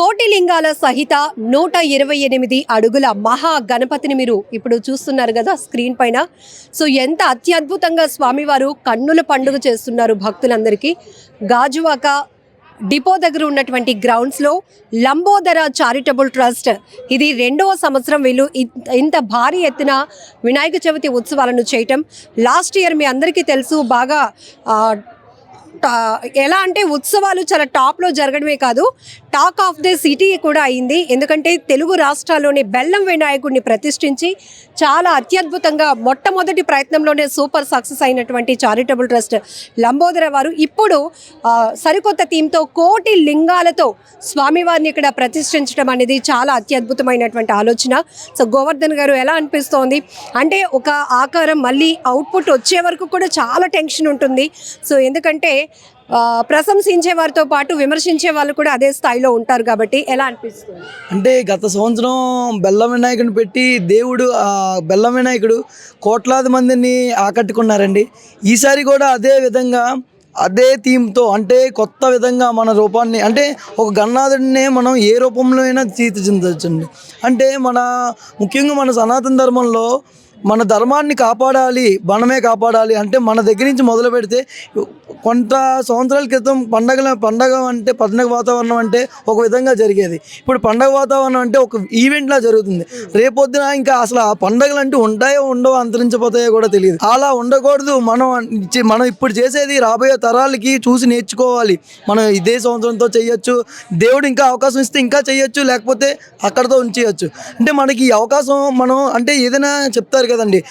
కోటి లింగాల సహిత నూట ఇరవై ఎనిమిది అడుగుల మహా గణపతిని మీరు ఇప్పుడు చూస్తున్నారు కదా స్క్రీన్ పైన. సో ఎంత అత్యద్భుతంగా స్వామివారు కన్నుల పండుగ చేస్తున్నారు భక్తులందరికీ. గాజువాక డిపో దగ్గర ఉన్నటువంటి గ్రౌండ్స్లో లంబోదర చారిటబుల్ ట్రస్ట్. ఇది రెండవ సంవత్సరం వీళ్ళు ఇ- ఇంత భారీ ఎత్తున వినాయక చవితి ఉత్సవాలను చేయటం. లాస్ట్ ఇయర్ మీ అందరికీ తెలుసు బాగా ఎలా అంటే ఉత్సవాలు చాలా టాప్లో జరగడమే కాదు టాక్ ఆఫ్ ది సిటీ కూడా అయింది. ఎందుకంటే తెలుగు రాష్ట్రాల్లోని బెల్లం వినాయకుడిని ప్రతిష్ఠించి చాలా అత్యద్భుతంగా మొట్టమొదటి ప్రయత్నంలోనే సూపర్ సక్సెస్ అయినటువంటి చారిటబుల్ ట్రస్ట్ లంబోదర వారు ఇప్పుడు సరికొత్త థీమ్తో కోటి లింగాలతో స్వామివారిని ఇక్కడ ప్రతిష్ఠించడం అనేది చాలా అత్యద్భుతమైనటువంటి ఆలోచన. సో గోవర్ధన్ గారు ఎలా అనిపిస్తోంది? అంటే ఒక ఆకారం మళ్ళీ అవుట్పుట్ వచ్చే వరకు కూడా చాలా టెన్షన్ ఉంటుంది. సో ఎందుకంటే ప్రశంసించే వారితో పాటు విమర్శించే వాళ్ళు కూడా అదే స్థాయిలో ఉంటారు కాబట్టి ఎలా అనిపిస్తుంది? అంటే గత సంవత్సరం బెల్లం వినాయకుడిని పెట్టి దేవుడు ఆ బెల్లం వినాయకుడు కోట్లాది మందిని ఆకట్టుకున్నారండి. ఈసారి కూడా అదే విధంగా అదే థీమ్తో అంటే కొత్త విధంగా మన రూపాన్ని అంటే ఒక గన్నాథుడినే మనం ఏ రూపంలో అయినా తీర్చిదిద్దచ్చండి. అంటే మన ముఖ్యంగా మన సనాతన ధర్మంలో మన ధర్మాన్ని కాపాడాలి మనమే కాపాడాలి అంటే మన దగ్గర నుంచి మొదలు పెడితే కొంత సంవత్సరాల క్రితం పండగల పండగ అంటే పండగ వాతావరణం అంటే ఒక విధంగా జరిగేది. ఇప్పుడు పండగ వాతావరణం అంటే ఒక ఈవెంట్లా జరుగుతుంది. రేపొద్దున ఇంకా అసలు ఆ పండగలు అంటే ఉంటాయో ఉండవో అంతరించిపోతాయో కూడా తెలియదు. అలా ఉండకూడదు. మనం మనం ఇప్పుడు చేసేది రాబోయే తరాలకి చూసి నేర్చుకోవాలి. మనం ఇదే సంవత్సరంతో చేయొచ్చు దేవుడు ఇంకా అవకాశం ఇస్తే ఇంకా చేయొచ్చు లేకపోతే అక్కడతో ఉంచేయచ్చు. అంటే మనకి ఈ అవకాశం మనం అంటే ఏదైనా చెప్తారు కదండి.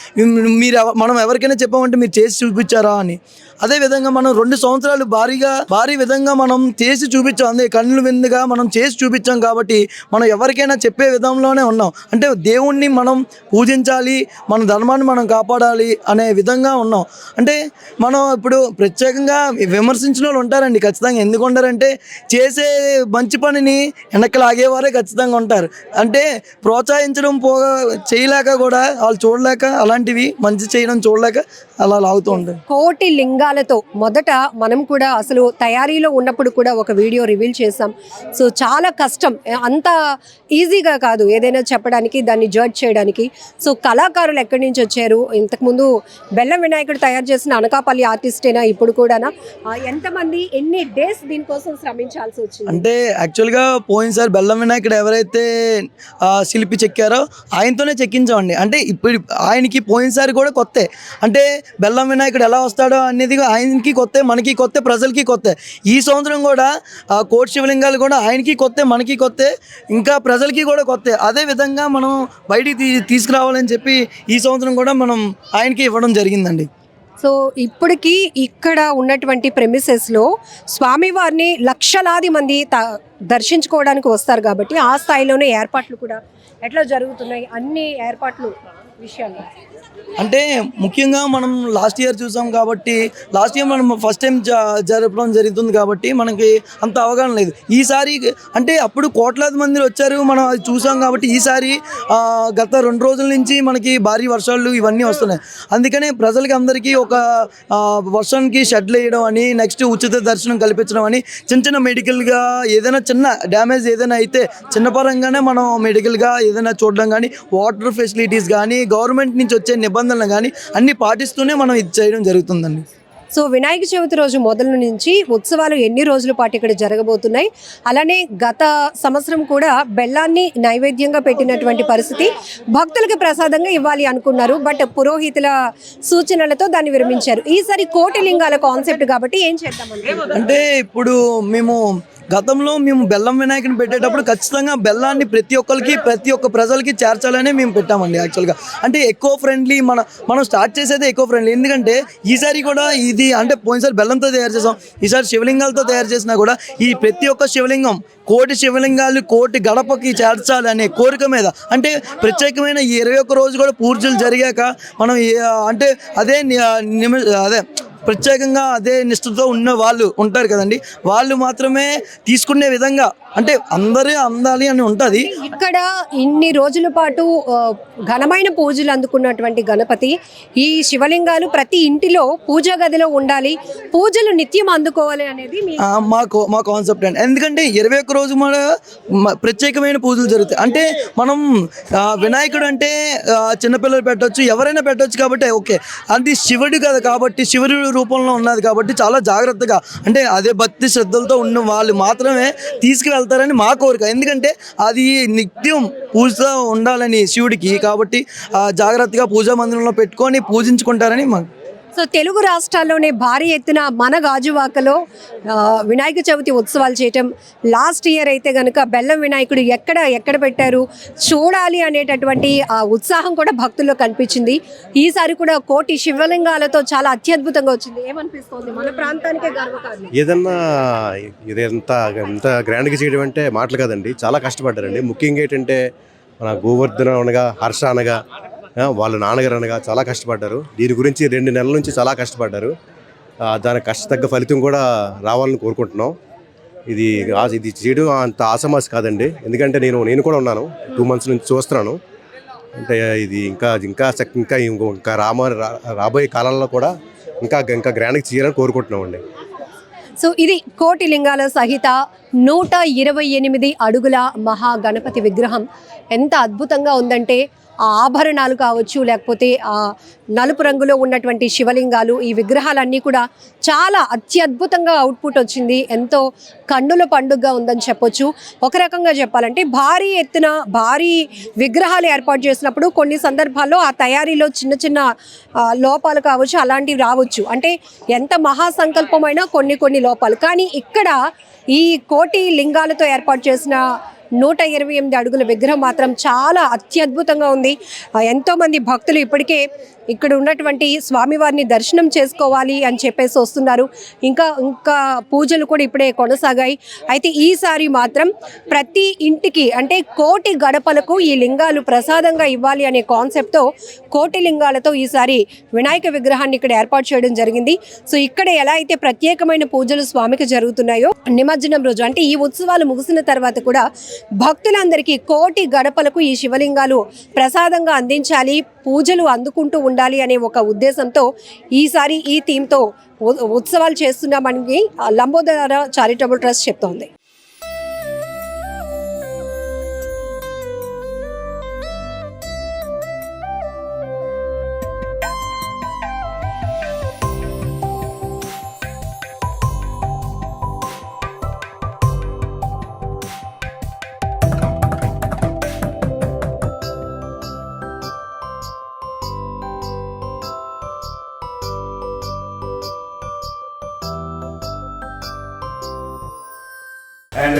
మీరు మనం ఎవరికైనా చెప్పామంటే మీరు చేసి చూపించారా అని. అదే విధంగా మనం రెండు సంవత్సరాలు భారీగా భారీ విధంగా మనం చేసి చూపించాం. అదే కళ్ళు విందుగా మనం చేసి చూపించాం కాబట్టి మనం ఎవరికైనా చెప్పే విధంలోనే ఉన్నాం. అంటే దేవుణ్ణి మనం పూజించాలి మన ధర్మాన్ని మనం కాపాడాలి అనే విధంగా ఉన్నాం. అంటే మనం ఇప్పుడు ప్రత్యేకంగా విమర్శించిన వాళ్ళు ఉంటారండి ఖచ్చితంగా. ఎందుకు ఉంటారంటే చేసే మంచి పనిని వెనక్కి లాగేవారే ఖచ్చితంగా ఉంటారు. అంటే ప్రోత్సహించడం పోగా చేయలేక కూడా వాళ్ళు చూడలేక అలాంటివి మంచి చేయడం చూడలేక అలా లాగుతూ ఉంటారు కోటి లింగాలతో మొదట మనం కూడా అసలు తయారీలో ఉన్నప్పుడు కూడా ఒక వీడియో రివీల్ చేసాం సో చాలా కష్టం. అంత ఈజీగా కాదు ఏదైనా చెప్పడానికి దాన్ని జడ్జ్ చేయడానికి. సో కళాకారులు ఎక్కడి నుంచి వచ్చారు? ఇంతకుముందు బెల్లం వినాయకుడు తయారు చేసిన అనకాపల్లి ఆర్టిస్టేనా ఇప్పుడు కూడానా? ఎంతమంది ఎన్ని డేస్ దీనికోసం శ్రమించాల్సి వచ్చింది? అంటే యాక్చువల్గా పోయినసారి బెల్లం వినాయకుడు ఎవరైతే శిల్పి చెక్కారో ఆయనతోనే చెక్కించామండి. అంటే ఇప్పుడు ఆయనకి పోయినసారి కూడా కొత్తే. అంటే బెల్లం వినాయకుడు ఎలా వస్తాడో అనేది ఆయనకి కొత్త మనకి కొత్త ప్రజలకి కొత్త. ఈ సంవత్సరం కూడా కోటి శివలింగాలు కూడా ఆయనకి కొత్త మనకి కొత్త ఇంకా ప్రజలకి కూడా కొత్త. అదే విధంగా మనం బయటికి తీ తీసుకురావాలని చెప్పి ఈ సంవత్సరం కూడా మనం ఆయనకి ఇవ్వడం జరిగిందండి. సో ఇప్పటికీ ఇక్కడ ఉన్నటువంటి ప్రెమిసెస్లో స్వామివారిని లక్షలాది మంది త దర్శించుకోవడానికి వస్తారు కాబట్టి ఆ స్థాయిలోనే ఏర్పాట్లు కూడా ఎట్లా జరుగుతున్నాయి? అన్ని ఏర్పాట్లు విషయాలు. అంటే ముఖ్యంగా మనం లాస్ట్ ఇయర్ చూసాం కాబట్టి లాస్ట్ ఇయర్ మనం ఫస్ట్ టైం జరపడం జరుగుతుంది కాబట్టి మనకి అంత అవగాహన లేదు. ఈసారి అంటే అప్పుడు కోట్లాది మంది వచ్చారు మనం అది చూసాం కాబట్టి ఈసారి గత రెండు రోజుల నుంచి మనకి భారీ వర్షాలు ఇవన్నీ వస్తున్నాయి. అందుకనే ప్రజలకి అందరికీ ఒక వర్షానికి షెడ్లు వేయడం అని నెక్స్ట్ ఉచిత దర్శనం కల్పించడం అని చిన్న చిన్న మెడికల్గా ఏదైనా చిన్న డ్యామేజ్ ఏదైనా అయితే చిన్న పరంగానే మనం మెడికల్గా ఏదైనా చూడడం కానీ వాటర్ ఫెసిలిటీస్ కానీ గవర్నమెంట్ నుంచి వచ్చే నిబంధనలు కానీ అన్నీ పాటిస్తూనే మనం ఇది చేయడం జరుగుతుందండి. సో వినాయక చవితి రోజు మొదలు నుంచి ఉత్సవాలు ఎన్ని రోజుల పాటు ఇక్కడ జరగబోతున్నాయి? అలానే గత సంవత్సరం కూడా బెల్లాన్ని నైవేద్యంగా పెట్టినటువంటి పరిస్థితి భక్తులకి ప్రసాదంగా ఇవ్వాలి అనుకున్నారు. బట్ పురోహితుల సూచనలతో దాన్ని విరమించారు. ఈసారి కోటి లింగాల కాన్సెప్ట్ కాబట్టి ఏం చేద్దామని అంటే ఇప్పుడు మేము గతంలో మేము బెల్లం వినాయకుని పెట్టేటప్పుడు ఖచ్చితంగా బెల్లాన్ని ప్రతి ఒక్కరికి ప్రతి ఒక్క ప్రజలకి చేర్చాలనే మేము పెట్టామండి యాక్చువల్గా అంటే ఎక్కువ ఫ్రెండ్లీ మన మనం స్టార్ట్ చేసేది ఎక్కువ ఫ్రెండ్లీ ఎందుకంటే ఈసారి కూడా ఇది అంటే పోయినసారి బెల్లంతో తయారు చేసాం. ఈసారి శివలింగాలతో తయారు చేసినా కూడా ఈ ప్రతి ఒక్క శివలింగం కోటి శివలింగాలు కోటి గడపకి చేర్చాలనే కోరిక మీద. అంటే ప్రత్యేకమైన ఈ ఇరవై ఒక్క రోజు కూడా పూజలు జరిగాక మనం అంటే అదే నిమి అదే ప్రత్యేకంగా అదే నిష్ఠతో ఉన్న వాళ్ళు ఉంటారు కదండి. వాళ్ళు మాత్రమే తీసుకునే విధంగా అంటే అందరే అందాలి అని ఉంటుంది. ఇక్కడ ఇన్ని రోజుల పాటు ఘనమైన పూజలు అందుకున్నటువంటి గణపతి ఈ శివలింగాలు ప్రతి ఇంటిలో పూజా గదిలో ఉండాలి పూజలు నిత్యం అందుకోవాలి అనేది మీ ఆ, మా కాన్సెప్ట్ అండి. ఎందుకంటే ఇరవై ఒక్క రోజు మన ప్రత్యేకమైన పూజలు జరుగుతాయి. అంటే మనం వినాయకుడు అంటే చిన్నపిల్లలు పెట్టొచ్చు ఎవరైనా పెట్టొచ్చు కాబట్టి ఓకే. అది శివుడు కదా కాబట్టి శివుడి రూపంలో ఉన్నది కాబట్టి చాలా జాగ్రత్తగా అంటే అదే భక్తి శ్రద్ధలతో ఉన్న వాళ్ళు మాత్రమే తీసుకువెళ్తారని మా కోరిక. ఎందుకంటే అది నిత్యం పూజ ఉండాలని శివుడికి కాబట్టి జాగ్రత్తగా పూజా మందిరంలో పెట్టుకొని పూజించుకుంటారని మా సో తెలుగు రాష్ట్రాల్లోనే భారీ ఎత్తున మన గాజువాకలో వినాయక చవితి ఉత్సవాలు చేయటం. లాస్ట్ ఇయర్ అయితే కనుక బెల్లం వినాయకుడు ఎక్కడ ఎక్కడ పెట్టారు? చూడాలి అనేటటువంటి ఆ ఉత్సాహం కూడా భక్తుల్లో కనిపించింది. ఈసారి కూడా కోటి శివలింగాలతో చాలా అత్యద్భుతంగా వచ్చింది. ఏమనిపిస్తుంది? మన ప్రాంతానికే గర్వకారణం. ఏదన్నా ఇది ఎంత ఎంత గ్రాండ్గా చేయడం అంటే మాటలు కాదండి. చాలా కష్టపడ్డారండి. ముఖ్యంగా ఏంటంటే మన గోవర్ధన అనగా హర్ష అనగా వాళ్ళ నాన్నగారు అనగా చాలా కష్టపడ్డారు. దీని గురించి రెండు నెలల నుంచి చాలా కష్టపడ్డారు. దాని దానికి కష్టతగ్గ ఫలితం కూడా రావాలని కోరుకుంటున్నాం. ఇది ఇది చేయడం అంత ఆసమాస్ కాదండి. ఎందుకంటే నేను నేను కూడా ఉన్నాను. టూ మంత్స్ నుంచి చూస్తున్నాను. అంటే ఇది ఇంకా ఇంకా ఇంకా ఇంకో- ఇంకా రామ రాబోయే కాలంలో కూడా ఇంకా ఇంకా గ్రాండ్గా చేయాలని కోరుకుంటున్నామండి. సో ఇది కోటి లింగాల సహిత నూట ఇరవై ఎనిమిది అడుగుల మహా గణపతి విగ్రహం. ఎంత అద్భుతంగా ఉందంటే ఆ ఆభరణాలు కావచ్చు లేకపోతే ఆ నలుపు రంగులో ఉన్నటువంటి శివలింగాలు ఈ విగ్రహాలన్నీ కూడా చాలా అత్యద్భుతంగా అవుట్పుట్ వచ్చింది. ఎంతో కన్నుల పండుగగా ఉందని చెప్పొచ్చు. ఒక రకంగా చెప్పాలంటే భారీ ఎత్తున భారీ విగ్రహాలు ఏర్పాటు చేసినప్పుడు కొన్ని సందర్భాల్లో ఆ తయారీలో చిన్న చిన్న లోపాలు కావచ్చు అలాంటివి రావచ్చు. అంటే ఎంత మహాసంకల్పమైనా కొన్ని కొన్ని లోపాలు. కానీ ఇక్కడ ఈ కోటి లింగాలతో ఏర్పాటు చేసిన నూట ఇరవై ఎనిమిది అడుగుల విగ్రహం మాత్రం చాలా అత్యద్భుతంగా ఉంది. ఎంతోమంది భక్తులు ఇప్పటికే ఇక్కడ ఉన్నటువంటి స్వామివారిని దర్శనం చేసుకోవాలి అని చెప్పేసి వస్తున్నారు. ఇంకా ఇంకా పూజలు కూడా ఇప్పుడే కొనసాగాయి. అయితే ఈసారి మాత్రం ప్రతి ఇంటికి అంటే కోటి గడపలకు ఈ లింగాలు ప్రసాదంగా ఇవ్వాలి అనే కాన్సెప్ట్తో కోటి లింగాలతో ఈసారి వినాయక విగ్రహాన్ని ఇక్కడ ఏర్పాటు చేయడం జరిగింది. సో ఇక్కడ ఎలా అయితే ప్రత్యేకమైన పూజలు స్వామికి జరుగుతున్నాయో నిమజ్జనం రోజు అంటే ఈ ఉత్సవాలు ముగిసిన తర్వాత కూడా భక్తులందరికీ కోటి గడపలకు ఈ శివలింగాలు ప్రసాదంగా అందించాలి పూజలు అందుకుంటూ ఉండాలి అనే ఒక ఉద్దేశంతో ఈసారి ఈ థీమ్తో ఉ- ఉత్సవాలు చేస్తున్నామని లంబోదర చారిటబుల్ ట్రస్ట్ చెప్తోంది.